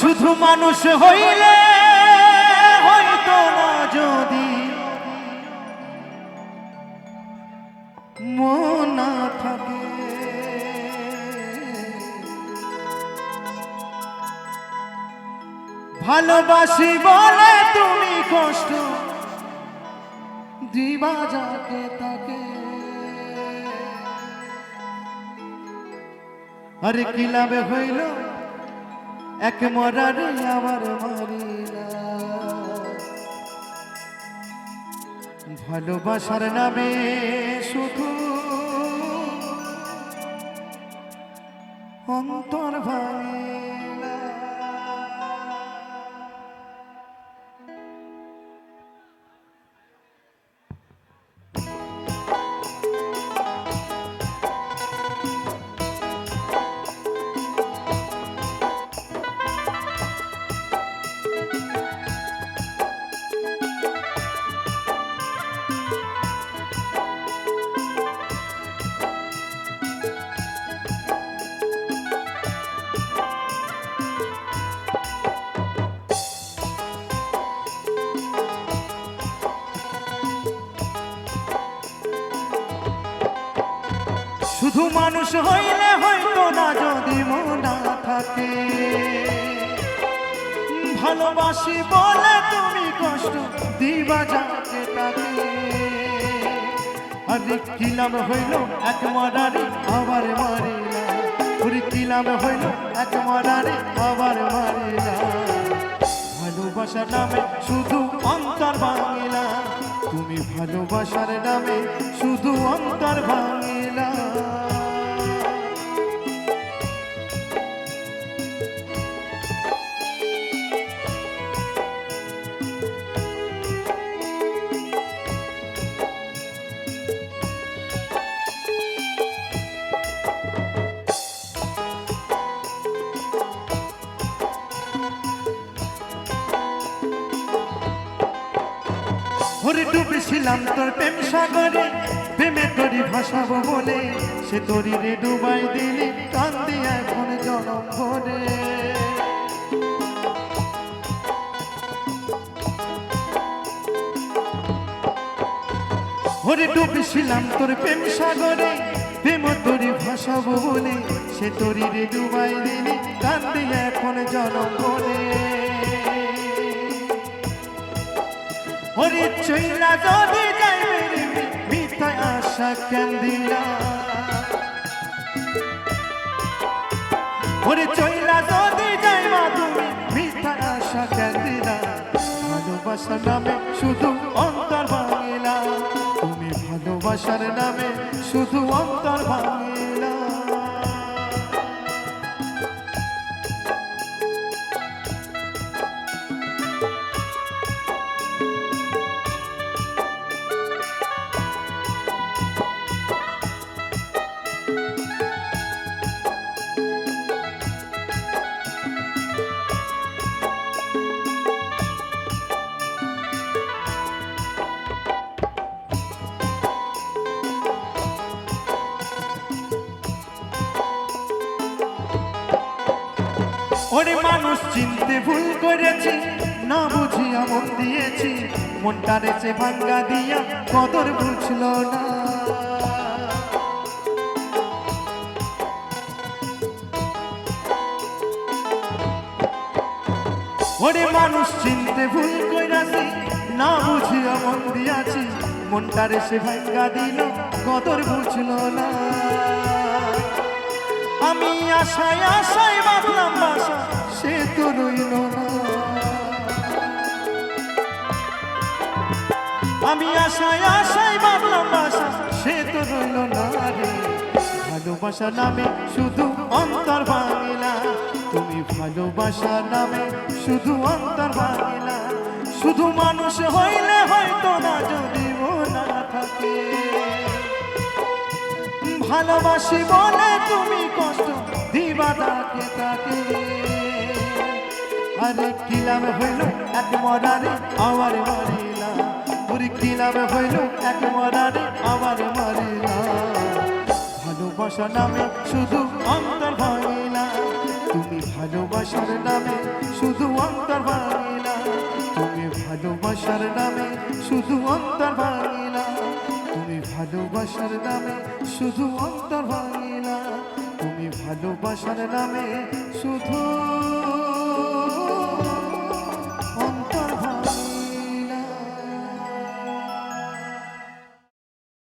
শুধু মানুষ হইলে হয়তো না যদি মনা থাকে। ভালোবাসি বলে তুমি কষ্ট দিবা যাকে তাকে। আরে কি লাভে হইল? এক মরারে আবার মারিলা। ভালোবাসার নামে শুধু অন্তর ভাঙিলা শুধু মানুষ হইলে হয়তো না যদি মনা থাকে। ভালোবাসি বলে তুমি কষ্ট দিবা যাকে তাকে। আরে কিলাম হইল এক মরারে আবার মারিলা। ওরে কিলাম হইল এক মরারে আবার মারিলা। ভালোবাসার নামে শুধু অন্তর ভাঙিলা তুমি ভালোবাসার নামে শুধু অন্তর ভাঙিলা ওরে ডুবেছিলাম তোর প্রেম সাগরে, প্রেমে তরি ভাসাবো বলে, সে তরি রে ডুবাই দিলি কান্দি এখন জনম ভরে। ওরে ডুবেছিলাম তোর প্রেম সাগরে, প্রেম তরি ভাসাবো বলে, সে তরি রে ডুবাই দিলি কান্দি এখন জনম ভরে। ওরে চইলা যদি যাইবে মিথায় আশা কেন দিলা ওরে চইলা যদি তুমি, মিথায় আশা কেন দিলা ভালোবাসার নামে শুধু অন্তর ভাঙিলা। তুমি ভালোবাসার নামে শুধু অন্তর ভাঙিলা। ওরে মানুষ চিনতে ভুল করেছি, না বুঝিয়া মন দিয়েছি। মনটা রেছে ভাঙ্গা দিয়া কদর বুঝলো না। ওরে মানুষ চিনতে ভুল কইরাছি না বুঝিয়া মন দিয়াছি। মনটা রেছে ভাঙ্গা দিল, কদর বুঝলো না। আমি আশায় আশায় বাঁধলাম বাসা, সে তো আমি আশায় আশায় বাঁধলাম বাসা, সে তো রইল ভালোবাসা নামে শুধু অন্তর ভাঙিলা তুমি ভালোবাসা নামে শুধু অন্তর ভাঙিলা শুধু মানুষ হইলে হয়তো না যদি ভালোবাসি বলে তুমি কষ্ট, দিবা তাকে তাকে। আরে কিলাম হইল এক মরারে আবার মারিলা? পুরি কিলাম হইল এক মরারে আবার মারিলা? ভালোবাসা নামে শুধু অন্তর ভাঙিলা। তুমি ভালোবাসার নামে শুধু অন্তর ভাঙিলা। তুমি ভালোবাসার নামে শুধু অন্তর তুমি ভালোবাসার নামে শুধু অন্তর ভাঙিলা তুমি ভালোবাসার নামে শুধু